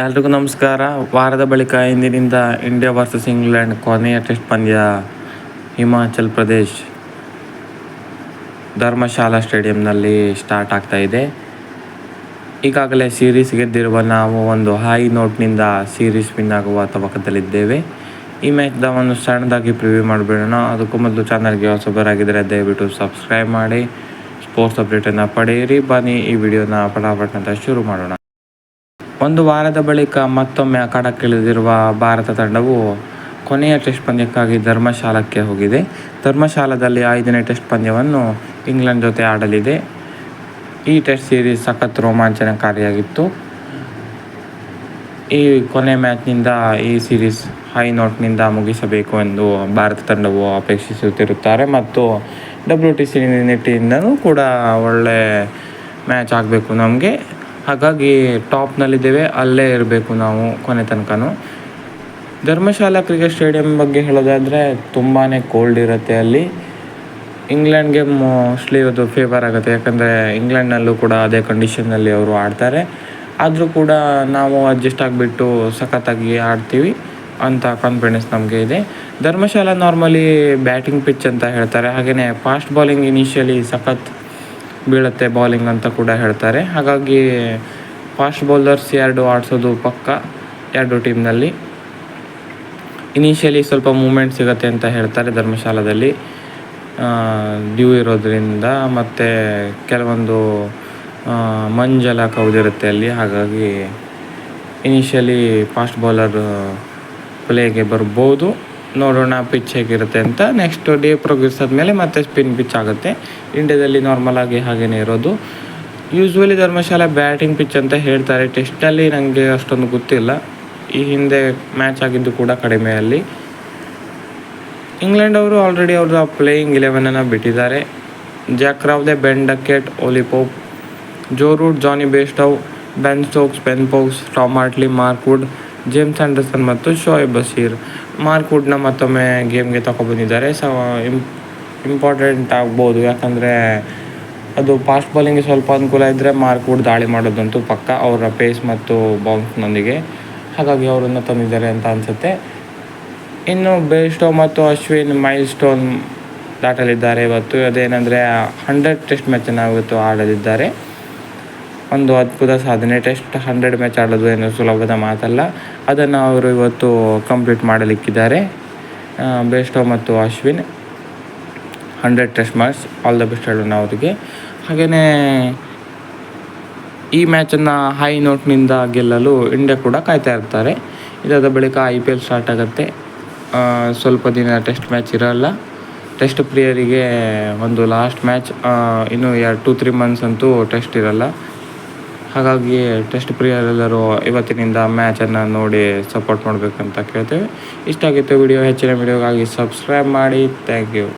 ಎಲ್ರಿಗೂ ನಮಸ್ಕಾರ. ವಾರದ ಬಳಿಕ ಇಂದಿನಿಂದ ಇಂಡಿಯಾ ವರ್ಸಸ್ ಇಂಗ್ಲೆಂಡ್ ಕೊನೆಯ ಟೆಸ್ಟ್ ಪಂದ್ಯ ಹಿಮಾಚಲ್ ಪ್ರದೇಶ್ ಧರ್ಮಶಾಲಾ ಸ್ಟೇಡಿಯಂನಲ್ಲಿ ಸ್ಟಾರ್ಟ್ ಆಗ್ತಾ ಇದೆ. ಈಗಾಗಲೇ ಸೀರೀಸ್ ಗೆದ್ದಿರುವ ನಾವು ಒಂದು ಹೈ ನೋಟ್ನಿಂದ ಸೀರೀಸ್ ವಿನ್ ಆಗುವ ತವಕದಲ್ಲಿದ್ದೇವೆ. ಈ ಮ್ಯಾಚ್ದ ಒಂದು ಸಣ್ಣದಾಗಿ ಪ್ರಿವ್ಯೂ ಮಾಡಿಬಿಡೋಣ. ಅದಕ್ಕೂ ಮೊದಲು ಚಾನಲ್ಗೆ ಹೊಸಬರಾಗಿದ್ದರೆ ದಯವಿಟ್ಟು ಸಬ್ಸ್ಕ್ರೈಬ್ ಮಾಡಿ ಸ್ಪೋರ್ಟ್ಸ್ ಅಪ್ಡೇಟನ್ನು ಪಡೆಯಿರಿ. ಬನ್ನಿ, ಈ ವಿಡಿಯೋನ ಪಟಾಪಟ್ ಅಂತ ಶುರು ಮಾಡೋಣ. ಒಂದು ವಾರದ ಬಳಿಕ ಮತ್ತೊಮ್ಮೆ ಅಖಾಡಕ್ಕಿಳಿದಿರುವ ಭಾರತ ತಂಡವು ಕೊನೆಯ ಟೆಸ್ಟ್ ಪಂದ್ಯಕ್ಕಾಗಿ ಧರ್ಮಶಾಲಕ್ಕೆ ಹೋಗಿದೆ. ಧರ್ಮಶಾಲದಲ್ಲಿ ಐದನೇ ಟೆಸ್ಟ್ ಪಂದ್ಯವನ್ನು ಇಂಗ್ಲೆಂಡ್ ಜೊತೆ ಆಡಲಿದೆ. ಈ ಟೆಸ್ಟ್ ಸೀರೀಸ್ ಸಖತ್ ರೋಮಾಂಚನಕಾರಿಯಾಗಿತ್ತು. ಈ ಕೊನೆ ಮ್ಯಾಚ್ನಿಂದ ಈ ಸೀರೀಸ್ ಹೈ ನೋಟ್ನಿಂದ ಮುಗಿಸಬೇಕು ಎಂದು ಭಾರತ ತಂಡವು ಅಪೇಕ್ಷಿಸುತ್ತಿರುತ್ತಾರೆ ಮತ್ತು ಡಬ್ಲ್ಯೂ ಟಿ ಸಿ ಕೂಡ ಒಳ್ಳೆ ಮ್ಯಾಚ್ ಆಗಬೇಕು ನಮಗೆ. ಹಾಗಾಗಿ ಟಾಪ್ನಲ್ಲಿದ್ದೇವೆ ಅಲ್ಲೇ ಇರಬೇಕು ನಾವು ಕೊನೆ ತನಕನೂ. ಧರ್ಮಶಾಲಾ ಕ್ರಿಕೆಟ್ ಸ್ಟೇಡಿಯಂ ಬಗ್ಗೆ ಹೇಳೋದಾದರೆ ತುಂಬಾ ಕೋಲ್ಡ್ ಇರುತ್ತೆ ಅಲ್ಲಿ. ಇಂಗ್ಲೆಂಡ್ಗೆ ಮೋಸ್ಟ್ಲಿ ಅದು ಫೇವರ್ ಆಗುತ್ತೆ, ಯಾಕಂದರೆ ಇಂಗ್ಲೆಂಡ್ನಲ್ಲೂ ಕೂಡ ಅದೇ ಕಂಡೀಷನ್ನಲ್ಲಿ ಅವರು ಆಡ್ತಾರೆ. ಆದರೂ ಕೂಡ ನಾವು ಅಡ್ಜಸ್ಟ್ ಆಗಿಬಿಟ್ಟು ಸಖತ್ತಾಗಿ ಆಡ್ತೀವಿ ಅಂತ ಕಾನ್ಫಿಡೆನ್ಸ್ ನಮಗೆ ಇದೆ. ಧರ್ಮಶಾಲಾ ನಾರ್ಮಲಿ ಬ್ಯಾಟಿಂಗ್ ಪಿಚ್ ಅಂತ ಹೇಳ್ತಾರೆ ಹಾಗೆಯೇ ಫಾಸ್ಟ್ ಬಾಲಿಂಗ್ ಇನಿಷಿಯಲಿ ಸಖತ್ ಬೀಳುತ್ತೆ ಬೌಲಿಂಗ್ ಅಂತ ಕೂಡ ಹೇಳ್ತಾರೆ. ಹಾಗಾಗಿ ಫಾಸ್ಟ್ ಬೌಲರ್ಸ್ ಎರಡು ಆಡಿಸೋದು ಪಕ್ಕ ಎರಡು ಟೀಮ್ನಲ್ಲಿ ಇನಿಷಿಯಲಿ ಸ್ವಲ್ಪ ಮೂಮೆಂಟ್ ಸಿಗುತ್ತೆ ಅಂತ ಹೇಳ್ತಾರೆ ಧರ್ಮಶಾಲಾದಲ್ಲಿ. ಡ್ಯೂ ಇರೋದ್ರಿಂದ ಮತ್ತು ಕೆಲವೊಂದು ಮಂಜಲ ಕವಿದಿರುತ್ತೆ ಅಲ್ಲಿ. ಹಾಗಾಗಿ ಇನಿಷಿಯಲಿ ಫಾಸ್ಟ್ ಬೌಲರ್ ಪ್ಲೇಗೆ ಬರ್ಬೋದು. ನೋಡೋಣ ಪಿಚ್ ಹೇಗಿರುತ್ತೆ ಅಂತ ನೆಕ್ಸ್ಟ್ ಡೇ ಪ್ರೋಗ್ರೆಸ್ ಆದಮೇಲೆ ಮತ್ತೆ ಸ್ಪಿನ್ ಪಿಚ್ ಆಗುತ್ತೆ. ಇಂಡ್ಯಾದಲ್ಲಿ ನಾರ್ಮಲ್ ಆಗಿ ಹಾಗೇ ಇರೋದು. ಯೂಶ್ವಲಿ ಧರ್ಮಶಾಲೆ ಬ್ಯಾಟಿಂಗ್ ಪಿಚ್ ಅಂತ ಹೇಳ್ತಾರೆ. ಟೆಸ್ಟಲ್ಲಿ ನನಗೆ ಅಷ್ಟೊಂದು ಗೊತ್ತಿಲ್ಲ. ಈ ಹಿಂದೆ ಮ್ಯಾಚ್ ಆಗಿದ್ದು ಕೂಡ ಕಡಿಮೆ ಅಲ್ಲಿ. ಇಂಗ್ಲೆಂಡ್ ಅವರು ಆಲ್ರೆಡಿ ಅವ್ರದ್ದು ಪ್ಲೇಯಿಂಗ್ ಇಲೆವೆನನ್ನು ಬಿಟ್ಟಿದ್ದಾರೆ. Zak ರಾವ್ದೆ Ben Duckett Ollie Pope Joe Root Jonny Bairstow Ben Stokes Ben Foakes Tom Hartley Mark Wood James Anderson ಮತ್ತು ಶೋಯಬ್ ಬಶೀರ್ ಮಾರ್ಕ್ ವುಡ್ನ ಮತ್ತೊಮ್ಮೆ ಗೇಮ್ಗೆ ತಗೊಬಂದಿದ್ದಾರೆ ಸೊ ಇಂಪಾರ್ಟೆಂಟ್ ಆಗ್ಬೋದು. ಯಾಕಂದರೆ ಅದು ಫಾಸ್ಟ್ ಬಾಲಿಂಗ್ಗೆ ಸ್ವಲ್ಪ ಅನುಕೂಲ ಇದ್ದರೆ ಮಾರ್ಕ್ ವುಡ್ ದಾಳಿ ಮಾಡೋದಂತೂ ಪಕ್ಕ ಅವರ ಪೇಸ್ ಮತ್ತು ಬೌನ್ಸ್ನೊಂದಿಗೆ ಹಾಗಾಗಿ ಅವರನ್ನು ತಂದಿದ್ದಾರೆ ಅಂತ ಅನಿಸುತ್ತೆ. ಇನ್ನು ಬೇಸ್ಟೋ ಮತ್ತು ಅಶ್ವಿನ್ ಮೈಲ್ ಸ್ಟೋನ್ ದಾಟಲಿದ್ದಾರೆ ಇವತ್ತು. ಅದೇನೆಂದರೆ ಹಂಡ್ರೆಡ್ ಟೆಸ್ಟ್ ಮ್ಯಾಚನ್ನು ಇವತ್ತು ಆಡಲಿದ್ದಾರೆ. ಒಂದು ಅದ್ಭುತ ಸಾಧನೆ. ಟೆಸ್ಟ್ ಹಂಡ್ರೆಡ್ ಮ್ಯಾಚ್ ಆಡೋದು ಏನು ಸುಲಭದ ಮಾತಲ್ಲ. ಅದನ್ನು ಅವರು ಇವತ್ತು ಕಂಪ್ಲೀಟ್ ಮಾಡಲಿಕ್ಕಿದ್ದಾರೆ. ಬೇಸ್ಟೋ ಮತ್ತು Ashwin. Hundred test match all the best ಹೇಳೋಣ ಅವರಿಗೆ. ಹಾಗೆಯೇ ಈ ಮ್ಯಾಚನ್ನು ಹೈ ನೋಟ್ನಿಂದ ಗೆಲ್ಲಲು ಇಂಡಿಯಾ ಕೂಡ ಕಾಯ್ತಾ ಇರ್ತಾರೆ. ಇದಾದ ಬಳಿಕ ಐ ಪಿ ಎಲ್ ಸ್ಟಾರ್ಟ್ ಆಗುತ್ತೆ. ಸ್ವಲ್ಪ ದಿನ ಟೆಸ್ಟ್ ಮ್ಯಾಚ್ ಇರೋಲ್ಲ. ಟೆಸ್ಟ್ ಪ್ಲೇಯರಿಗೆ ಒಂದು ಲಾಸ್ಟ್ ಮ್ಯಾಚ್ ಇನ್ನು ಎರಡು ಟು ತ್ರೀ ಮಂತ್ಸ್ ಅಂತೂ ಟೆಸ್ಟ್ ಇರೋಲ್ಲ. ಹಾಗಾಗಿ ಟೆಸ್ಟ್ ಪ್ರಿಯರೆಲ್ಲರೂ ಇವತ್ತಿನಿಂದ ಮ್ಯಾಚನ್ನು ನೋಡಿ ಸಪೋರ್ಟ್ ಮಾಡಬೇಕಂತ ಕೇಳ್ತೇವೆ. ಇಷ್ಟ ಆಗಿತ್ತು ವಿಡಿಯೋ ಹೆಚ್ಚಿನ ವಿಡಿಯೋಗಾಗಿ ಸಬ್ಸ್ಕ್ರೈಬ್ ಮಾಡಿ. Thank you